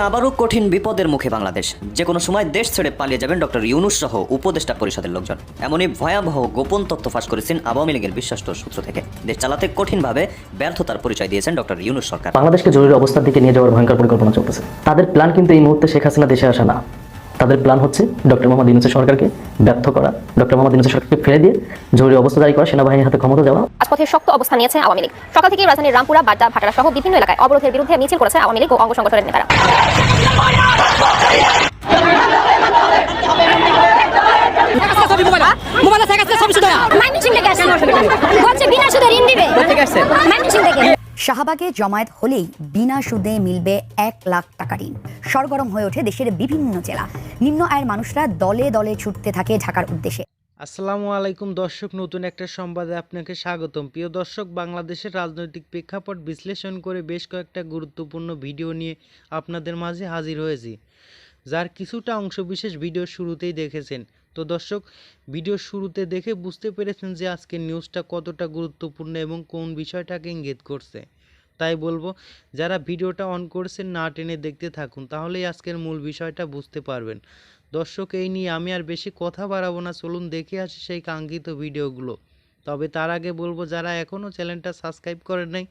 আবারও কঠিন বিপদের মুখে বাংলাদেশ। যে কোনো সময় দেশ ছেড়ে পালিয়ে যাবেন ডক্টর ইউনুস সহ উপদেষ্টা পরিষদের লোকজন। এমনই ভয়াবহ গোপন তথ্য ফাঁস করেছেন আওয়ামী লীগের বিশ্বস্ত সূত্র থেকে। দেশ চালাতে কঠিনভাবে ব্যর্থতার পরিচয় দিয়েছেন ডক্টর ইউনুস সরকার। বাংলাদেশকে জরুরি অবস্থার দিকে নিয়ে যাওয়ার ভয়ঙ্কর পরিকল্পনা চলতেছে। তাদের প্ল্যান কিন্তু এই মুহূর্তে শেখ হাসিনা দেশে আসা না। তাদের প্ল্যান হচ্ছে ডক্টর মোহাম্মদ ইউনুসের সরকারকে ব্যর্থ করা ডক্টর মোহাম্মদ ইউনুসের সরকারকে ফেলে দিয়ে জরুরি অবস্থা জারি করা সেনাবাহিনীর হাতে ক্ষমতা দেওয়া রাজপথে শক্ত অবস্থান নিয়েছে আওয়ামী লীগ সকাল থেকে রাজধানীর রামপুরা বাড্ডা ভাটারা সহ বিভিন্ন এলাকায় অবরোধের বিরুদ্ধে মিছিল করেছে আওয়ামী লীগ ও অঙ্গ সংগঠনের নেতারা মোবাইলে থেকে আসছে ছবি শুধু থেকে আসছে বলছে বিনা সুদে ঋণ দিবে থেকে শাহবাগে জমায়েত হলেই বিনা সুদে মিলবে এক লাখ টাকা ঋণ। সরগরম হয়ে ওঠে দেশের বিভিন্ন জেলা। নিম্ন আয়ের মানুষরা দলে দলে ছুটতে থাকে ঢাকার উদ্দেশ্যে। আসসালামু আলাইকুম দর্শক, নতুন একটা সংবাদে আপনাকে স্বাগতম। প্রিয় দর্শক, বাংলাদেশের রাজনৈতিক প্রেক্ষাপট বিশ্লেষণ করে বেশ কয়েকটা গুরুত্বপূর্ণ ভিডিও নিয়ে আপনাদের মাঝে হাজির হয়েছি। যার কিছুটা অংশবিশেষ ভিডিও শুরুতেই দেখেছেন। তো দর্শক, ভিডিও শুরুতে দেখে বুঝতে পেরেছেন যে আজকের নিউজটা কতটা গুরুত্বপূর্ণ এবং কোন বিষয়টাকে ইঙ্গিত করছে। তাই বলব, যারা ভিডিওটা অন করছেন না টেনে দেখতে থাকুন, তাহলেই আজকের মূল বিষয়টা বুঝতে পারবেন। দর্শক, এই নিয়ে আমি আর বেশি কথা বাড়াবো না, চলুন দেখে আসি সেই কাঙ্ক্ষিত ভিডিওগুলো। তবে তার আগে বলব, যারা এখনও চ্যানেলটা সাবস্ক্রাইব করেন নাই,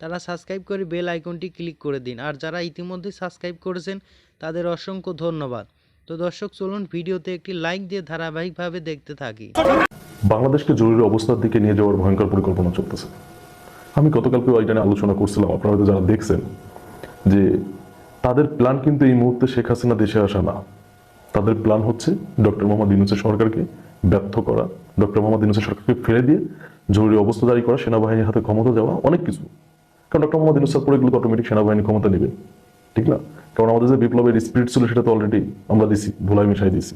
তারা সাবস্ক্রাইব করে বেল আইকনটি ক্লিক করে দিন। আর যারা ইতিমধ্যে সাবস্ক্রাইব করেছেন, তাদের অসংখ্য ধন্যবাদ। তো দর্শক, চলুন ভিডিওতে একটি লাইক দিয়ে ধারাবাহিকভাবে দেখতে থাকি। বাংলাদেশকে জরুরি অবস্থার দিকে নিয়ে যাওয়ার ভয়ঙ্কর পরিকল্পনা চলতেছে। আমি গতকালকে এটা নিয়ে আলোচনা করছিলাম, আপনারা হয়তো যারা দেখছেন, যে তাদের প্ল্যান কিন্তু এই মুহূর্তে শেখ হাসিনা দেশে আসা না। তাদের প্ল্যান হচ্ছে ডক্টর মোহাম্মদ ইউনুসের সরকারকে ব্যর্থ করা ডক্টর মোহাম্মদ ইউনুসের সরকারকে ফেলে দিয়ে জরুরি অবস্থা জারি করা, সেনাবাহিনীর হাতে ক্ষমতা দেওয়া অনেক কিছু। কারণ ডক্টর মোহাম্মদ ইউনুসের পরে এগুলো অটোমেটিক সেনাবাহিনী ক্ষমতা নেবে, ঠিক না? কারণ আমাদের যে বিপ্লবের স্পিরিট ছিল সেটা তো অলরেডি আমরা দিছি ধুলাই মিশাই দিছি।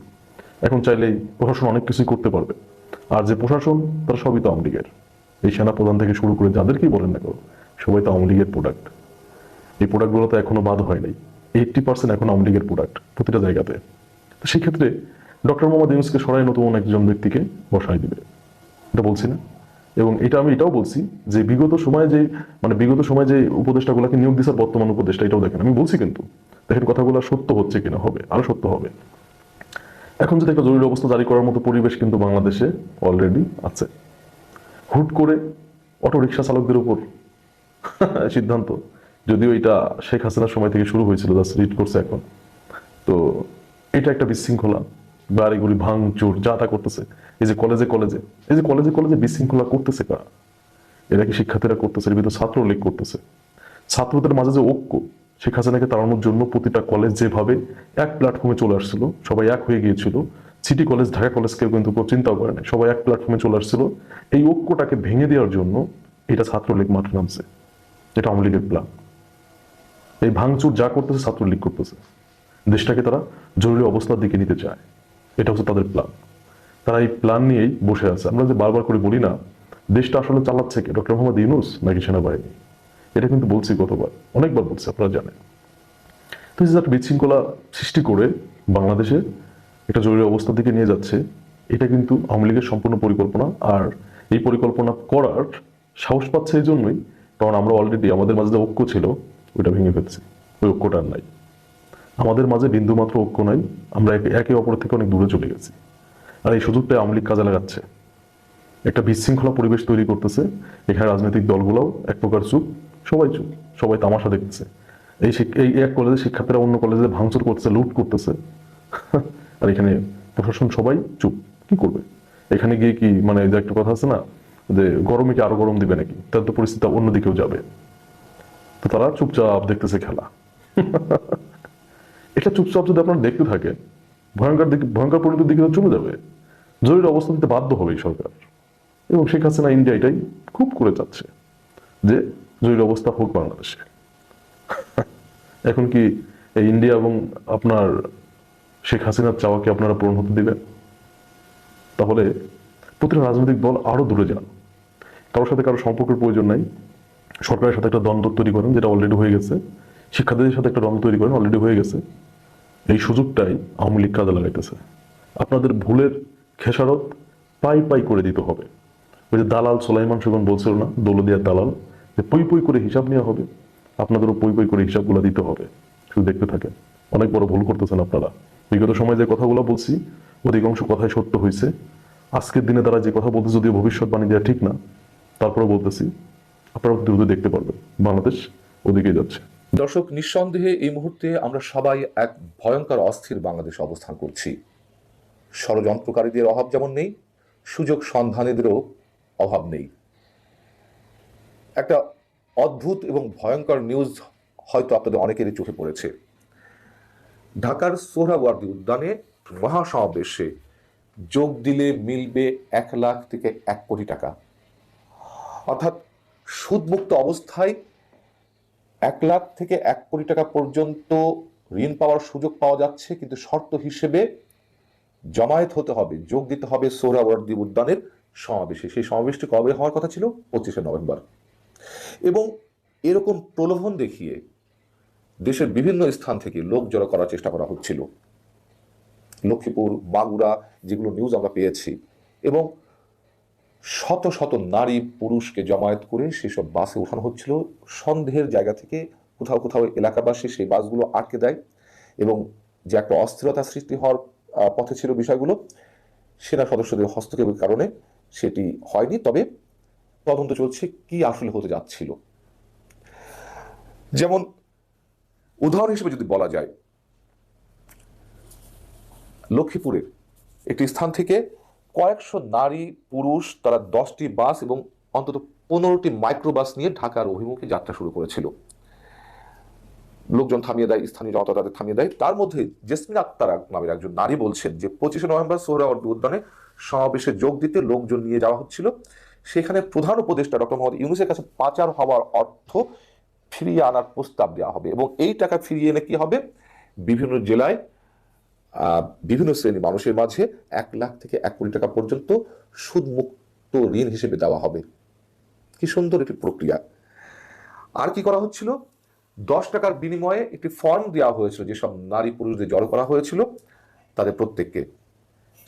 এখন চাইলেই প্রশাসন অনেক কিছুই করতে পারবে। আর যে প্রশাসন, তারা সবই তো আওয়ামী লীগের। এই সেনা প্রধান থেকে শুরু করে যাদেরকেই বলেন না কেউ সবাই তো আওয়ামী লীগের প্রোডাক্ট এই প্রোডাক্টগুলো তো এখনও বাদ হয় নাই। এইটটি পার্সেন্ট এখন আওয়ামী লীগের প্রোডাক্ট প্রতিটা জায়গাতে। তো সেই ক্ষেত্রে ডক্টর মোহাম্মদ ইউনুসকে সরাই নতুন একজন ব্যক্তিকে বসাই দিবে। এটা বলছি না। এবং এটা আমি এটাও বলছি যে বিগত সময়ে যে মানে বিগত সময়ে যে উপদেষ্টাগুলোকে নিয়োগ দিচ্ছে বর্তমান উপদেষ্টা, এটাও দেখেন। আমি বলছি কিন্তু, দেখেন কথাগুলো সত্য হচ্ছে কিনা হবে আরও সত্য হবে। এখন যদি একটা জরুরি অবস্থা জারি করার মতো পরিবেশ কিন্তু বাংলাদেশে অলরেডি আছে। হুট করে অটো রিক্সা চালকদের উপর সিদ্ধান্ত, যদিও এটা শেখ হাসিনার সময় থেকে শুরু হয়েছিল জাস্ট রিড করছে এখন। তো এটা একটা বিশৃঙ্খলা বাড়িগুলি ভাঙচুর, যা তা করতেছে। এই যে কলেজে কলেজে, এই যে কলেজে কলেজে বিশৃঙ্খলা করতেছে কারা? এরা কি শিক্ষার্থীরা করতেছে? এর ছাত্র লীগ করতেছে। ছাত্রদের মাঝে যে ঐক্য, শেখ হাসিনাকে তাড়ানোর জন্য প্রতিটা কলেজ যেভাবে এক প্ল্যাটফর্মে চলে আসছিল, সবাই এক হয়ে গিয়েছিল। সিটি কলেজ ঢাকা কলেজ কেউ কিন্তু চিন্তাও করে না সবাই এক প্ল্যাটফর্মে চলে আসছিল। এই ঐক্যটাকে ভেঙে দেওয়ার জন্য এটা ছাত্রলীগ মাঠে নামছে। এটা আওয়ামী লীগের প্ল্যান এই ভাঙচুর যা করতেছে, ছাত্রলীগ করতেছে। দেশটাকে তারা জরুরি অবস্থার দিকে নিতে চায়। এটা হচ্ছে তাদের প্ল্যান তারা এই প্ল্যান নিয়েই বসে আছে। আমরা যে বারবার করে বলি না, দেশটা আসলে চালাচ্ছে কে? ডক্টর মোহাম্মদ ইউনুস নাকি সেনাবাহিনী? এটা কিন্তু বলছি গতবার, অনেকবার বলছি, আপনারা জানেন। তো একটা বিশৃঙ্খলা সৃষ্টি করে বাংলাদেশে একটা জরুরি অবস্থার দিকে নিয়ে যাচ্ছে, এটা কিন্তু আওয়ামী লীগের সম্পূর্ণ পরিকল্পনা। আর এই পরিকল্পনা করার সাহস পাচ্ছে এই জন্যই, কারণ আমরা অলরেডি আমাদের মাঝে যে ঐক্য ছিল, ওইটা ভেঙে ফেলছি। ওই ঐক্যটা নাই। আমাদের মাঝে বিন্দুমাত্র ঐক্য নাই, আমরা একে- অপরের থেকে অনেক দূরে চলে গেছি। আর এই সুযোগটা আওয়ামী লীগ কাজে লাগাচ্ছে। একটা বিশৃঙ্খলা পরিবেশ তৈরি করতেছে, এখানে রাজনৈতিক দলগুলোও এক প্রকার চুপ, সবাই চুপ, সবাই তামাশা দেখতেছে। এই এই এক কলেজে শিক্ষার্থীরা অন্য কলেজে ভাঙচুর করতেছে, লুট করতেছে। আর এখানে প্রশাসন সবাই চুপ, কি করবে? এখানে গিয়ে কি মানে যে একটা কথা আছে না, যে গরমে কি আরও গরম দিবে নাকি? তার তো পরিস্থিতি অন্যদিকেও যাবে। তো তারা চুপচাপ দেখতেছে খেলা। এটা চুপচাপ যদি আপনারা দেখতে থাকেন ভয়ঙ্কর দিকে, ভয়ঙ্কর পরিণতির দিকে তো চলে যাবে। জরুরি অবস্থা দিতে বাধ্য হবে এই সরকার। এবং শেখ হাসিনা ইন্ডিয়া এটাই খুব করে চাচ্ছে যে জরুরি অবস্থা হোক বাংলাদেশে। এখন কি এই ইন্ডিয়া এবং আপনার শেখ হাসিনার চাওয়াকে আপনারা পূরণ হতে দিবেন? তাহলে প্রতিটা রাজনৈতিক দল আরও দূরে যান। কারোর সাথে কারও সম্পর্কের প্রয়োজন নাই। সরকারের সাথে একটা দ্বন্দ্ব তৈরি করেন, যেটা অলরেডি হয়ে গেছে। শিক্ষার্থীদের সাথে একটা দ্বন্দ্ব তৈরি করেন অলরেডি হয়ে গেছে। এই সুযোগটাই আওয়ামী লীগ কাজে লাগাইতেছে। আপনাদের ভুলের খেসারত পাই পাই করে দিতে হবে। ওই যে দালাল সোলাইমান সুগন বলছিল না দৌলদিয়ার দালাল, যে পই পই করে হিসাব নেওয়া হবে। আপনাদেরও পই পই করে হিসাবগুলো দিতে হবে। শুধু দেখতে থাকেন। অনেক বড় ভুল করতেছেন আপনারা। বিগত সময়ে যে কথাগুলো বলছি, অধিকাংশ কথাই সত্য হয়েছে আজকের দিনে তারা যে কথা বলতে যদিও ভবিষ্যৎবাণী দেওয়া ঠিক না তারপরে বলতেছি, আপনারা দ্রুত দেখতে পারবেন। বাংলাদেশ ওদিকে যাচ্ছে। দর্শক, নিঃসন্দেহে এই মুহূর্তে আমরা সবাই এক ভয়ঙ্কর, অস্থির বাংলাদেশে অবস্থান করছি। ষড়যন্ত্রকারীদের অভাব যেমন নেই, সুযোগ সন্ধানীদেরও অভাব নেই। একটা অদ্ভুত এবং ভয়ঙ্কর নিউজ হয়তো আপনাদের অনেকেরই চোখে পড়েছে। ঢাকার সোহরাওয়ার্দী উদ্যানে মহাসমাবেশে যোগ দিলে মিলবে এক লাখ থেকে এক কোটি টাকা। অর্থাৎ সুদমুক্ত অবস্থায় এক লাখ থেকে এক কোটি টাকা পর্যন্ত ঋণ পাওয়ার সুযোগ পাওয়া যাচ্ছে, কিন্তু শর্ত হিসেবে জমায়েত হতে হবে, যোগ দিতে হবে সোহরাওয়ার্দী উদ্যানের সমাবেশে। সেই সমাবেশটি কবে হওয়ার কথা ছিল? পঁচিশে নভেম্বর। এবং এরকম প্রলোভন দেখিয়ে দেশের বিভিন্ন স্থান থেকে লোক জড়ো করার চেষ্টা করা হচ্ছিল। লক্ষ্মীপুর মাগুরা যেগুলো নিউজ আমরা পেয়েছি। এবং শত শত নারী পুরুষকে জমায়েত করে সেসব বাসে ওঠানো হচ্ছিল। সন্দেহের জায়গা থেকে কোথাও কোথাও এলাকাবাসী সেই বাসগুলো আটকে দেয় এবং যে একটা অস্থিরতা সৃষ্টি হওয়ার পথে ছিল বিষয়গুলো, সেনা সদস্যদের হস্তক্ষেপের কারণে সেটি হয়নি। তবে তদন্ত চলছে কি আসলে হতে যাচ্ছিল। যেমন উদাহরণ হিসেবে যদি বলা যায়, লক্ষ্মীপুরের একটি স্থান থেকে কয়েকশো নারী, পুরুষ, তারা দশটি বাস এবং অন্তত পনেরোটি মাইক্রোবাস নিয়ে ঢাকার অভিমুখে যাত্রা শুরু করেছিল। লোকজন থামিয়ে দেয়, স্থানীয় জনতা তাদের থামিয়ে দেয়। তার মধ্যে জেসমিন আক্তার নামের একজন নারী বলছেন যে, পঁচিশে নভেম্বর সোহরাওয়ার্দী উদ্যানে সমাবেশে যোগ দিতে লোকজন নিয়ে যাওয়া হচ্ছিল। সেখানে প্রধান উপদেষ্টা ডক্টর মোহাম্মদ ইউনুসের কাছে পাচার হওয়ার অর্থ ফিরিয়ে আনার প্রস্তাব দেওয়া হবে এবং এই টাকা ফিরিয়ে এনে কি হবে? বিভিন্ন জেলায় বিভিন্ন শ্রেণি মানুষের মাঝে এক লাখ থেকে এক কোটি টাকা পর্যন্ত সুদমুক্ত ঋণ হিসেবে দেওয়া হবে। কি সুন্দর একটি প্রক্রিয়া। আর কি করা হচ্ছিল? দশ টাকার বিনিময়ে একটি ফর্ম দেওয়া হয়েছিল, যেসব নারী পুরুষদের জড়ো করা হয়েছিল তাদের প্রত্যেককে।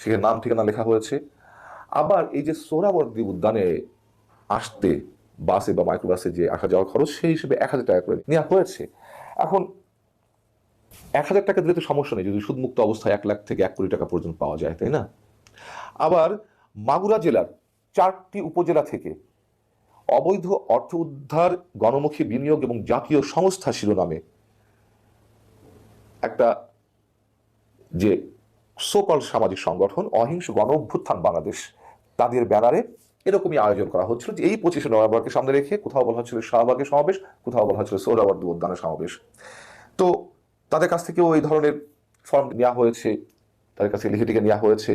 সেখানে নাম, ঠিকানা লেখা হয়েছে। আবার এই যে সোহরাবর্দী উদ্যানে আসতে বাসে বা মাইক্রোবাসে যে আসা যাওয়ার খরচ, সেই হিসেবে এক হাজার টাকা করে নেওয়া হয়েছে। এখন এক হাজার টাকা দিলে তো সমস্যা নেই, যদি সুদমুক্ত অবস্থায় এক লাখ থেকে এক কোটি টাকা পর্যন্ত পাওয়া যায়, তাই না? আবার মাগুরা জেলার চারটি উপজেলা থেকে অবৈধ অর্থ উদ্ধার, গণমুখী বিনিয়োগ এবং জাতীয় সংস্থা শিরোনামে একটা যে সোকল সামাজিক সংগঠন, অহিংস গণ অভ্যুত্থান বাংলাদেশ, তাদের ব্যানারে এরকমই আয়োজন করা হচ্ছিল যে এই পঁচিশে নভেম্বরকে সামনে রেখে কোথাও বলা হচ্ছিল শাহবাগের সমাবেশ, কোথাও বলা হচ্ছিল সোহরাবর্দী উদ্যানের সমাবেশ। তো কাছ থেকেও এই ধরনের ফর্ম নেওয়া হয়েছে, তাদের কাছে লিখে টিকে নেওয়া হয়েছে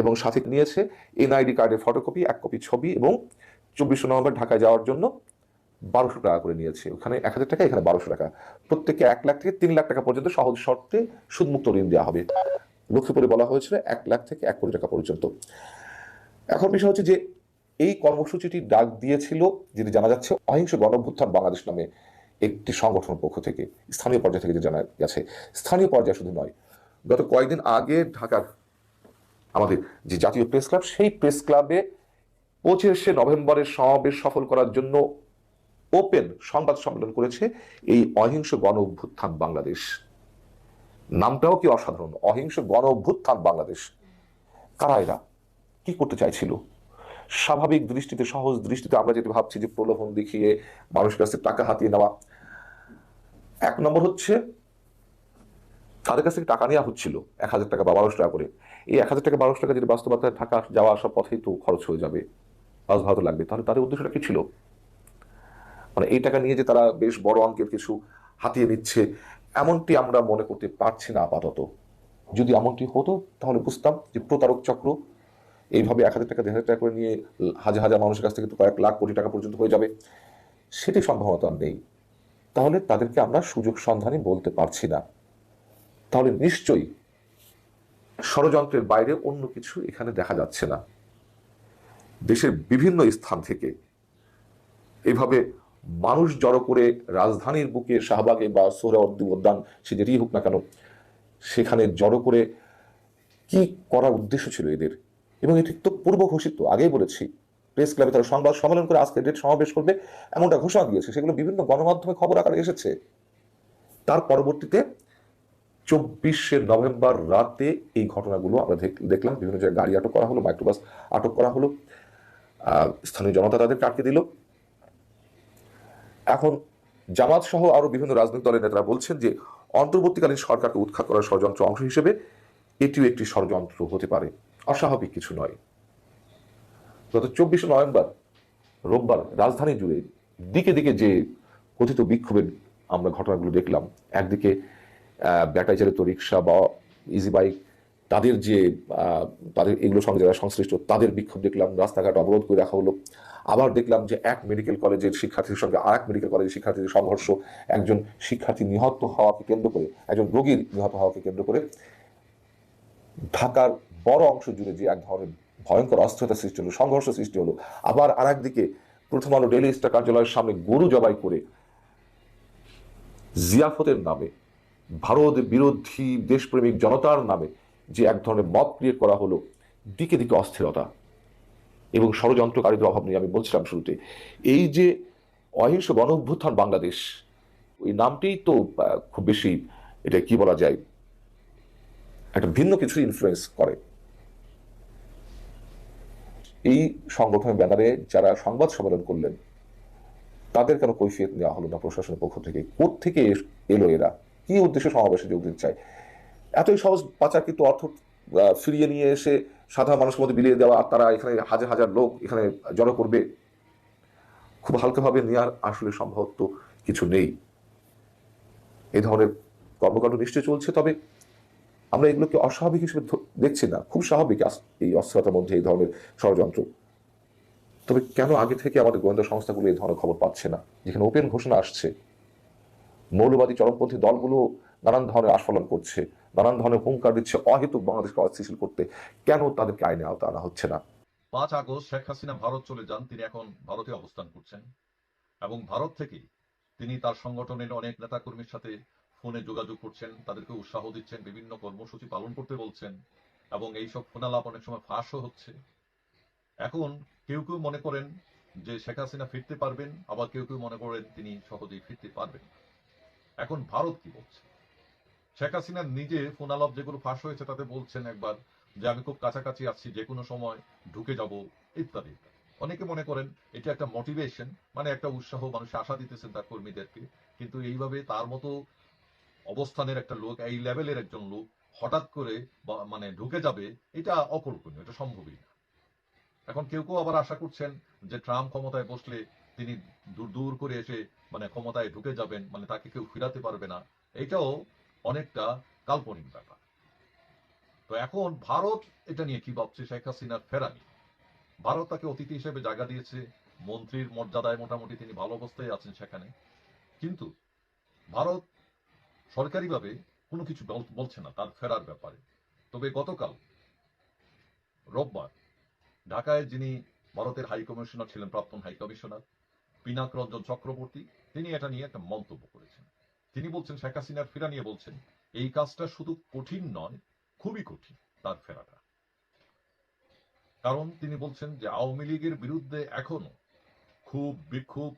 এবং সাথে নিয়েছে এনআইডি কার্ডের ফটোকপি এক কপি ছবি এবং চব্বিশে নভেম্বর ঢাকায় যাওয়ার জন্য বারোশো টাকা করে নিয়েছে। ওখানে এক হাজার টাকা, এখানে বারোশো টাকা। প্রত্যেককে এক লাখ থেকে তিন লাখ টাকা পর্যন্ত সহজ শর্তে সুদমুক্ত ঋণ দেওয়া হবে। লক্ষ্মীপুরে বলা হয়েছিল এক লাখ থেকে এক কোটি টাকা পর্যন্ত। এখন বিষয় হচ্ছে যে এই কর্মসূচিটি ডাক দিয়েছিল, যেটি জানা যাচ্ছে, অহিংস গণভ্যুত্থান বাংলাদেশ নামে। একটি সংগঠনের পক্ষ থেকে, স্থানীয় পর্যায় থেকে যে জানা গেছে, স্থানীয় পর্যায়ে শুধু নয়, গত কয়েকদিন আগে ঢাকার আমাদের যে জাতীয় প্রেস ক্লাব, সেই প্রেস ক্লাবে পঁচিশে নভেম্বরের সমাবেশ সফল করার জন্য ওপেন সংবাদ সম্মেলন করেছে এই অহিংস গণ অভ্যুত্থান বাংলাদেশ। নামটাও কি অসাধারণ, অহিংস গণ অভ্যুত্থান বাংলাদেশ। কারা এরা? কি করতে চাইছিল? স্বাভাবিক দৃষ্টিতে, সহজ দৃষ্টিতে আমরা যেটা ভাবছি যে প্রলোভন দেখিয়ে মানুষের কাছে টাকা হাতিয়ে নেওয়া। এক নম্বর হচ্ছে, তাদের কাছ থেকে টাকা নেওয়া হচ্ছিল, এক হাজার টাকা বা বারোশো টাকা করে। এই এক হাজার টাকা, বারোশো টাকা যদি বাস্তবতায় ঢাকা যাওয়া আসার পথেই তো খরচ হয়ে যাবে, বাস ভালো লাগবে। তাহলে তাদের উদ্দেশ্যটা কি ছিল? মানে এই টাকা নিয়ে যে তারা বেশ বড় অঙ্কের কিছু হাতিয়ে নিচ্ছে, এমনটি আমরা মনে করতে পারছি না আপাতত। যদি এমনটি হতো, তাহলে বুঝতাম যে প্রতারক চক্র এইভাবে এক হাজার টাকা, দেড় হাজার টাকা করে নিয়ে হাজার হাজার মানুষের কাছ থেকে তো কয়েক লাখ কোটি টাকা পর্যন্ত হয়ে যাবে। সেটি সম্ভবত নেই। তাহলে তাদেরকে আমরা সুযোগ সন্ধানী বলতে পারছি না। তাহলে নিশ্চয়ই ষড়যন্ত্রের বাইরে অন্য কিছু এখানে দেখা যাচ্ছে না। দেশের বিভিন্ন স্থান থেকে এভাবে মানুষ জড়ো করে রাজধানীর বুকে শাহবাগে বা সোহরাওয়ার্দী উদ্যান, সে যেটি হোক না কেন, সেখানে জড়ো করে কি করার উদ্দেশ্য ছিল এদের? এবং এটি তো পূর্ব ঘোষিত, আগেই বলেছি। প্রেস ক্লাবে তারা সংবাদ সম্মেলন করে আজকে ডেট সমাবেশ করবে এমনটা ঘোষণা দিয়েছে। সেগুলো বিভিন্ন গণমাধ্যমে খবর আকারে এসেছে। তার পরবর্তীতে চব্বিশে নভেম্বর রাতে এই ঘটনাগুলো আমরা দেখ- দেখলাম। বিভিন্ন জায়গায় গাড়ি আটক করা হলো, মাইক্রোবাস আটক করা হলো। স্থানীয় জনতা তাদেরকে আটকে দিল। এখন জামাত সহ আরও বিভিন্ন রাজনৈতিক দলের নেতারা বলছেন যে, অন্তর্বর্তীকালীন সরকারকে উৎখাত করার ষড়যন্ত্র অংশ হিসেবে এটিও একটি ষড়যন্ত্র হতে পারে। অস্বাভাবিক কিছু নয়। গত চব্বিশে নভেম্বর, রোববার রাজধানী জুড়ে দিকে দিকে যে কথিত বিক্ষোভের আমরা ঘটনাগুলো দেখলাম, একদিকে ব্যাটারি চালিত রিক্সা বা ইজি বাইক তাদের যে তাদের এগুলোর সঙ্গে যারা সংশ্লিষ্ট, তাদের বিক্ষোভ দেখলাম, রাস্তাঘাট অবরোধ করে রাখা হলো। আবার দেখলাম যে এক মেডিকেল কলেজের শিক্ষার্থীর সঙ্গে আর এক মেডিকেল কলেজের শিক্ষার্থীদের সংঘর্ষ, একজন শিক্ষার্থী নিহত হওয়াকে কেন্দ্র করে, একজন রোগীর নিহত হওয়াকে কেন্দ্র করে ঢাকার বড় অংশ জুড়ে যে এক ধরনের ভয়ঙ্কর অস্থিরতা সৃষ্টি হলো, সংঘর্ষ সৃষ্টি হলো, আবার আর একদিকে প্রথম আলো ডেলি স্টার কার্যালয়ের সামনে গরু জবাই করে জিয়াফতের নামে, ভারত বিরোধী দেশপ্রেমিক জনতার নামে যে এক ধরনের মত ক্রিয়েট করা হলো, দিকে দিকে অস্থিরতা এবং ষড়যন্ত্রকারীদের অভাব নিয়ে আমি বলছিলাম শুরুতে। এই যে অহিংস গণ অভ্যুত্থান বাংলাদেশ ওই নামটিই তো খুব বেশি, এটা কি বলা যায়, একটা ভিন্ন কিছু ইনফ্লুয়েন্স করে। এই সংগঠনের ব্যানারে যারা সংবাদ সম্মেলন করলেন, তাদের কেন কৈফিয়ত নেওয়া হলো না প্রশাসনের পক্ষ থেকে? থেকে এলো এরা? কি উদ্দেশ্যে সমাবেশে যোগ দিতে চায়? এতই সহজ পাচার কিন্তু অর্থ ফিরিয়ে নিয়ে এসে সাধারণ মানুষের মধ্যে বিলিয়ে দেওয়া আর তারা এখানে হাজার হাজার লোক এখানে জড়ো করবে, খুব হালকাভাবে নেওয়ার আসলে সম্ভবত কিছু নেই। এ ধরনের কর্মকাণ্ড নিশ্চয়ই চলছে, তবে আমরা এগুলোকে অস্বাভাবিক হিসেবে দেখছি না। খুব স্বাভাবিক এই অস্থিরতার মধ্যে এই ধরনের ষড়যন্ত্র। তবে কেন আগে থেকে আমাদের গোয়েন্দা সংস্থাগুলো এই ধরনের খবর পাচ্ছে না? যেখানে ওপেন ঘোষণা আসছে। মৌলবাদী চরমপন্থী দলগুলো নানান ধরনের আস্ফলন করছে, নানান ধরনের হুঙ্কার দিচ্ছে, অহেতুক বাংলাদেশকে অস্থিতিশীল করতে। কেন তাদেরকে আইনে আওতা আনা হচ্ছে না? পাঁচ আগস্ট শেখ হাসিনা ভারত চলে যান, তিনি এখন ভারতে অবস্থান করছেন। এবং ভারত থেকে তিনি তার সংগঠনের অনেক নেতাকর্মীর সাথে ফোনে যোগাযোগ করছেন, তাদেরকে উৎসাহ দিচ্ছেন, বিভিন্ন কর্মসূচি পালন করতে বলছেন, এবং এইসব ফোনালাপ অনেক সময় ফাঁসও হচ্ছে। এখন কেউ কেউ মনে করেন যে শেখ হাসিনা ফিরতে পারবেন, আবার কেউ কেউ মনে করেন তিনি সহজেই ফিরতে পারবেন। এখন ভারত কি বলছে? শেখ হাসিনা নিজে ফোনালাপ যেগুলো ফাঁস হয়েছে তাতে বলছেন একবার যে আমি খুব কাছাকাছি আছি, যে কোনো সময় ঢুকে যাব, ইত্যাদি। অনেকে মনে করেন এটা একটা মোটিভেশন মানে একটা উৎসাহ, মানুষ আশা দিতেছেন তার কর্মীদেরকে, কিন্তু এইভাবে তার মতো অবস্থানের একটা লোক, এই লেভেলের একজন লোক হঠাৎ করে মানে ঢুকে যাবে, এটা অকল্পনীয়, এটা সম্ভবই না। এখন কেউ কেউ আবার আশা করছেন যে ট্রাম্প ক্ষমতায় বসলে তিনি দূর দূর করে এসে মানে ক্ষমতায় ঢুকে যাবেন মানে তাকে কেউ ফিরাতে পারবে না, এটাও অনেকটা কাল্পনিক ব্যাপার। তো এখন ভারত এটা নিয়ে কি ভাবছে? শেখ হাসিনার ফেরা নিয়ে ভারত তাকে অতিথি হিসেবে জায়গা দিয়েছে, মন্ত্রীর মর্যাদায় মোটামুটি তিনি ভালো অবস্থায় আছেন সেখানে। কিন্তু ভারত সরকারিভাবে কোনো কিছু বলছে না তার ফেরার ব্যাপারে। তবে গতকাল রোববার ঢাকায় যিনি ভারতের হাই কমিশনার ছিলেন, প্রাক্তন হাই কমিশনার পিনাক রঞ্জন চক্রবর্তী, তিনি এটা নিয়ে একটা মন্তব্য করেছেন। তিনি বলছেন, শেখ হাসিনার ফেরা নিয়ে বলছেন, এই কাজটা শুধু কঠিন নয়, খুবই কঠিন তার ফেরাটা। কারণ তিনি বলছেন যে আওয়ামী লীগের বিরুদ্ধে এখনও খুব বিক্ষোভ